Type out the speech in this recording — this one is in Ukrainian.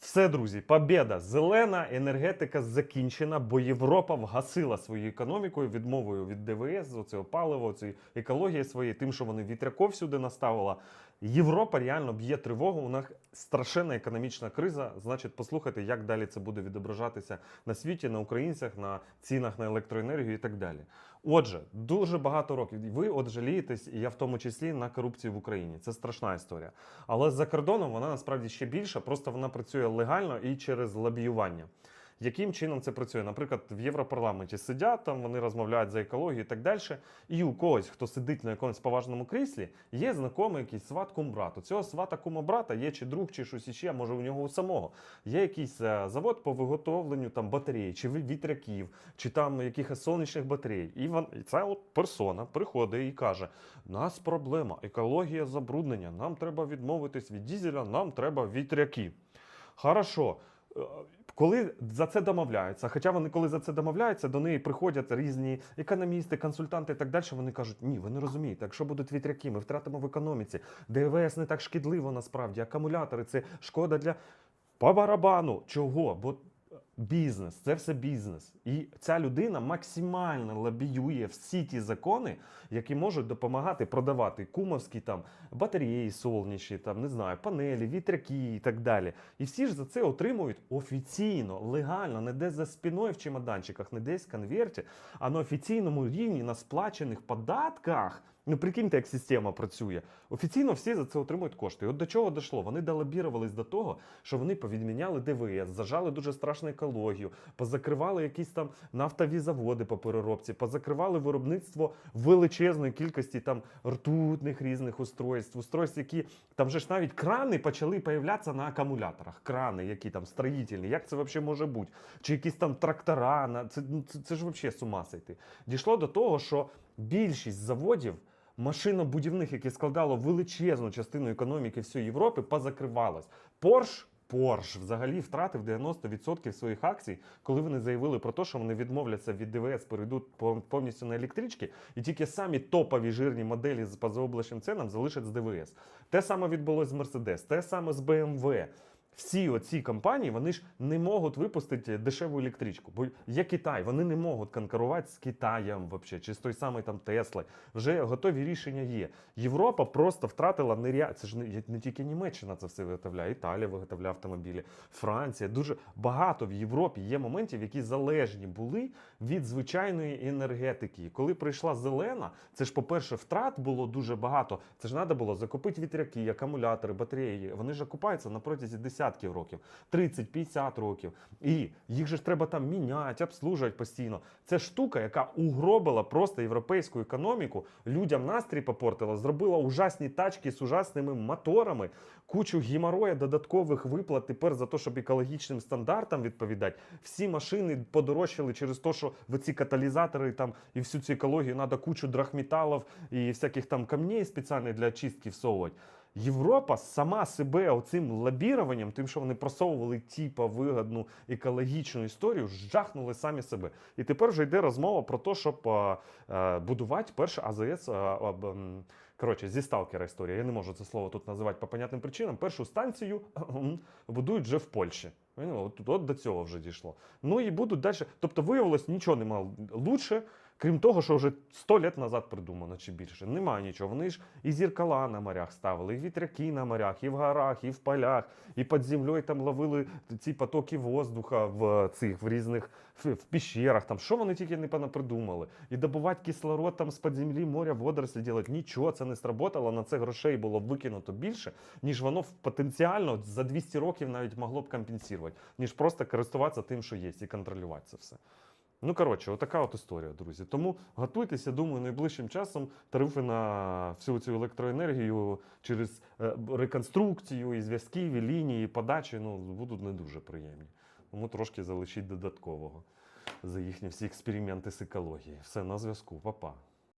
Все, друзі, побєда! Зелена енергетика закінчена, бо Європа вгасила свою економікою відмовою від ДВС, оцього палива, цієї екології своєї, тим, що вони вітряков сюди наставила. Європа реально б'є тривогу. У них страшенна економічна криза. Значить, послухайте, як далі це буде відображатися на світі, на українцях, на цінах на електроенергію і так далі. Отже, дуже багато років. Ви от жалієтесь, і я в тому числі на корупцію в Україні. Це страшна історія. Але за кордоном вона насправді ще більша, просто вона працює легально і через лобіювання. Яким чином це працює? Наприклад, в Європарламенті сидять там, вони розмовляють за екологію і так далі. І у когось, хто сидить на якомусь поважному кріслі, є знайомий якийсь сват кум брат. У цього свата кума брата є чи друг, чи щось іще, може у нього у самого. Є якийсь е, завод по виготовленню там батарей, чи вітряків, чи там якихось сонячних батарей. І вон, і ця от персона приходить і каже: нас проблема, екологія забруднення. Нам треба відмовитись від дізеля, нам треба вітряки. Хорошо. Е, Коли за це домовляються, хоча вони, коли за це домовляються, до неї приходять різні економісти, консультанти і так далі. Вони кажуть, ні, ви не розумієте, якщо будуть вітряки, ми втратимо в економіці. ДВС не так шкідливо насправді, акумулятори це шкода для по барабану. Чого? Бо бізнес, це все бізнес. І ця людина максимально лобіює всі ті закони, які можуть допомагати продавати кумовські там батареї сонячні, там не знаю, панелі, вітряки і так далі. І всі ж за це отримують офіційно, легально, не десь за спиною в чемоданчиках, не десь в конверті, а на офіційному рівні на сплачених податках. Ну, прикиньте, як система працює. Офіційно всі за це отримують кошти. І от до чого дійшло? Вони долобірувались до того, що вони повідміняли ДВС, зажали дуже страшну екологію, позакривали якісь там нафтові заводи по переробці, позакривали виробництво величезної кількості там ртутних різних устройств, устройств, які там же ж навіть крани почали появлятися на акумуляторах. Крани, які там строїтельні. Як це взагалі може бути? Чи якісь там трактора? на- Це, ну, це, це ж взагалі з ума сойти. Дійшло до того, що більшість заводів машинобудівних, які складало величезну частину економіки всієї Європи, позакривалось. Порш. Порш взагалі втратив 90% своїх акцій, коли вони заявили про те, що вони відмовляться від ДВС, перейдуть пов- повністю на електрички, і тільки самі топові жирні моделі з позаоблачним ценам залишать з ДВС. Те саме відбулось з Mercedes, те саме з BMW. Всі оці компанії вони ж не можуть випустити дешеву електричку. Бо є Китай, вони не можуть конкурувати з Китаєм вообще, чи з той самий там Тесли. Вже готові рішення є. Європа просто втратила неря... Це ж не, не тільки Німеччина це все виготовляє, Італія виготовляє автомобілі, Франція. Дуже багато в Європі є моментів, які залежні були від звичайної енергетики. Коли прийшла зелена, це ж, по-перше, втрат було дуже багато. Це ж треба було закупити вітряки, акумулятори, батареї. Вони ж окупаються на протязі десятків років, 30-50 років. І їх же ж треба там міняти, обслужувати постійно. Це штука, яка угробила просто європейську економіку, людям настрій попортила, зробила ужасні тачки з ужасними моторами, кучу геморроя, додаткових виплат тепер за те, щоб екологічним стандартам відповідати. Всі машини подорожчали через те, що в ці каталізатори там і всю цю екологію треба кучу драхметалів і всяких там камней спеціальних для очистки всовувати. Європа сама себе оцим лобіруванням, тим, що вони просовували типа вигодну екологічну історію, жахнули самі себе. І тепер вже йде розмова про те, щоб е, е, будувати перше АЗС. е, об, ем, Коротше, зі сталкера історія. Я не можу це слово тут називати по понятним причинам. Першу станцію кхм, будують вже в Польщі. От, от до цього вже дійшло. Ну і будуть далі. Тобто виявилось, нічого нема лучше, крім того, що вже 100 лет назад придумано чи більше. Немає нічого. Вони ж і зіркала на морях ставили, і вітряки на морях, і в горах, і в полях, і під землею там ловили ці потоки воздуха в цих в різних в, піщерах. Там що вони тільки не понапридумали. І добувати кислород там з-під землі, моря, водорослі ділять. Нічого це не сработало. На це грошей було викинуто більше, ніж воно потенціально за 200 років навіть могло б компенсувати, ніж просто користуватися тим, що є, і контролювати це все. Ну, коротше, отака от історія, друзі. Тому готуйтеся, думаю, найближчим часом тарифи на всю цю електроенергію через е, реконструкцію і зв'язків, і лінії, і подачі ну, будуть не дуже приємні. Тому трошки залишіть додаткового за їхні всі експерименти з екології. Все на зв'язку, Па-па.